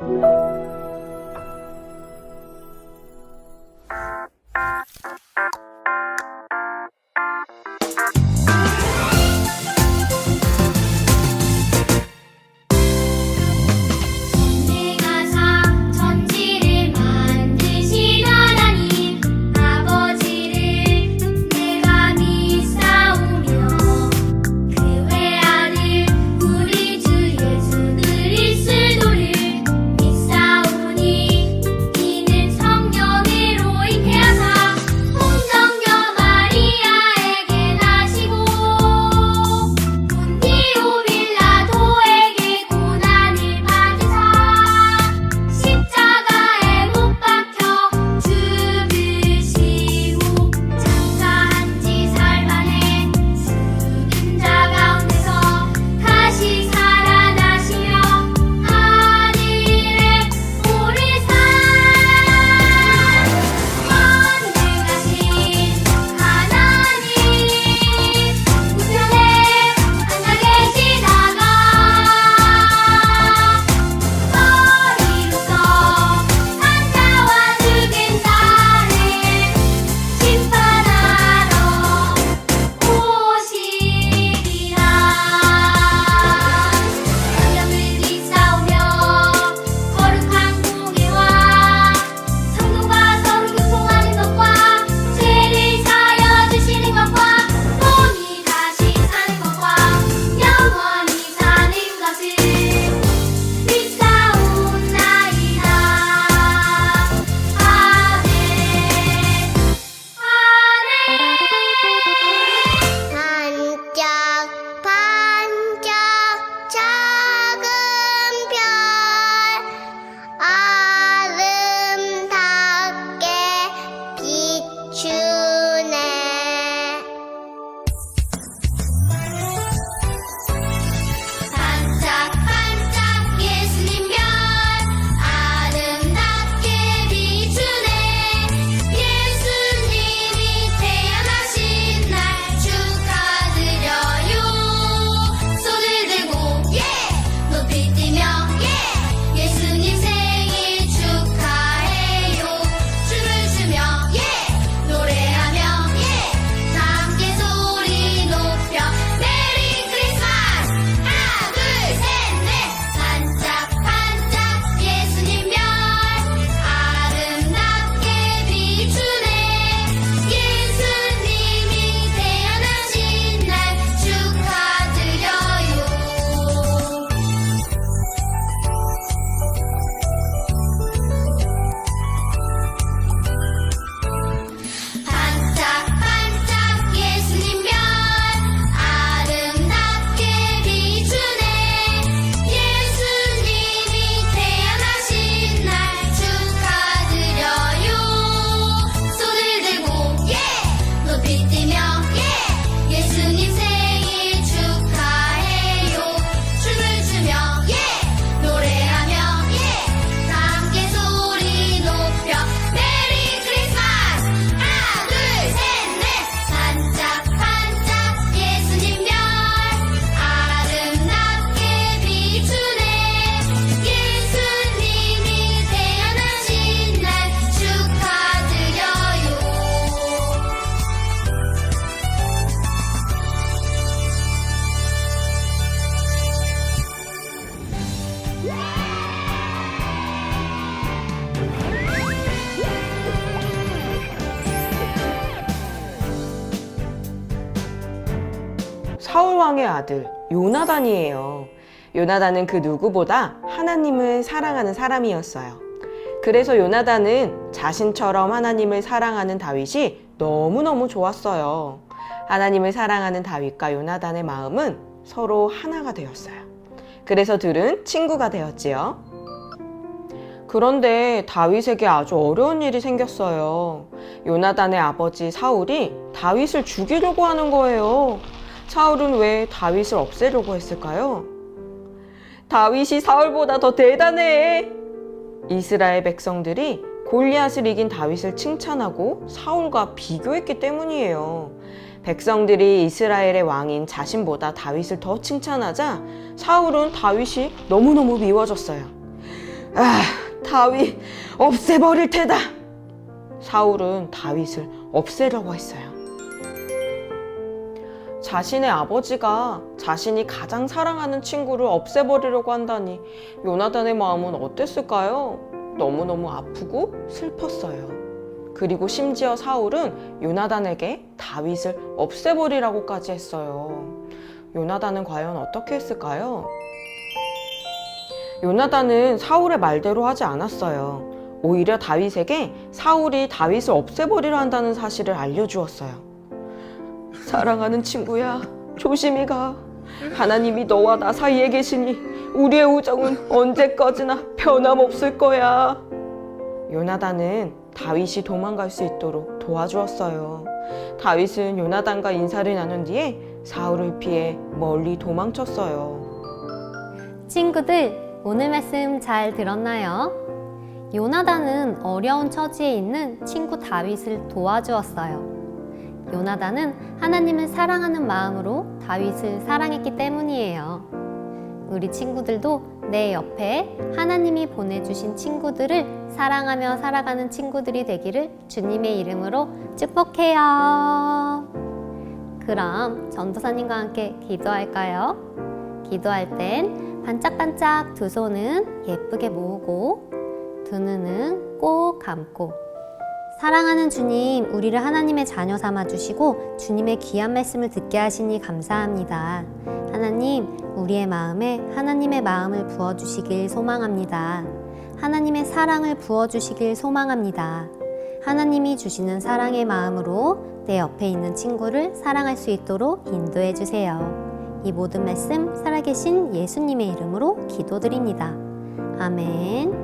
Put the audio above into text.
嗯。 왕의 아들 요나단이에요. 요나단은 그 누구보다 하나님을 사랑하는 사람이었어요. 그래서 요나단은 자신처럼 하나님을 사랑하는 다윗이 너무너무 좋았어요. 하나님을 사랑하는 다윗과 요나단의 마음은 서로 하나가 되었어요. 그래서 둘은 친구가 되었지요. 그런데 다윗에게 아주 어려운 일이 생겼어요. 요나단의 아버지 사울이 다윗을 죽이려고 하는 거예요. 사울은 왜 다윗을 없애려고 했을까요? 다윗이 사울보다 더 대단해. 이스라엘 백성들이 골리앗을 이긴 다윗을 칭찬하고 사울과 비교했기 때문이에요. 백성들이 이스라엘의 왕인 자신보다 다윗을 더 칭찬하자 사울은 다윗이 너무너무 미워졌어요. 아, 다윗 없애버릴 테다. 사울은 다윗을 없애려고 했어요. 자신의 아버지가 자신이 가장 사랑하는 친구를 없애버리려고 한다니 요나단의 마음은 어땠을까요? 너무너무 아프고 슬펐어요. 그리고 심지어 사울은 요나단에게 다윗을 없애버리라고까지 했어요. 요나단은 과연 어떻게 했을까요? 요나단은 사울의 말대로 하지 않았어요. 오히려 다윗에게 사울이 다윗을 없애버리려 한다는 사실을 알려주었어요. 사랑하는 친구야, 조심히 가. 하나님이 너와 나 사이에 계시니 우리의 우정은 언제까지나 변함없을 거야. 요나단은 다윗이 도망갈 수 있도록 도와주었어요. 다윗은 요나단과 인사를 나눈 뒤에 사울을 피해 멀리 도망쳤어요. 친구들, 오늘 말씀 잘 들었나요? 요나단은 어려운 처지에 있는 친구 다윗을 도와주었어요. 요나단은 하나님을 사랑하는 마음으로 다윗을 사랑했기 때문이에요. 우리 친구들도 내 옆에 하나님이 보내주신 친구들을 사랑하며 살아가는 친구들이 되기를 주님의 이름으로 축복해요. 그럼 전도사님과 함께 기도할까요? 기도할 땐 반짝반짝 두 손은 예쁘게 모으고 두 눈은 꼭 감고 사랑하는 주님, 우리를 하나님의 자녀 삼아 주시고 주님의 귀한 말씀을 듣게 하시니 감사합니다. 하나님, 우리의 마음에 하나님의 마음을 부어 주시길 소망합니다. 하나님의 사랑을 부어 주시길 소망합니다. 하나님이 주시는 사랑의 마음으로 내 옆에 있는 친구를 사랑할 수 있도록 인도해 주세요. 이 모든 말씀 살아계신 예수님의 이름으로 기도드립니다. 아멘.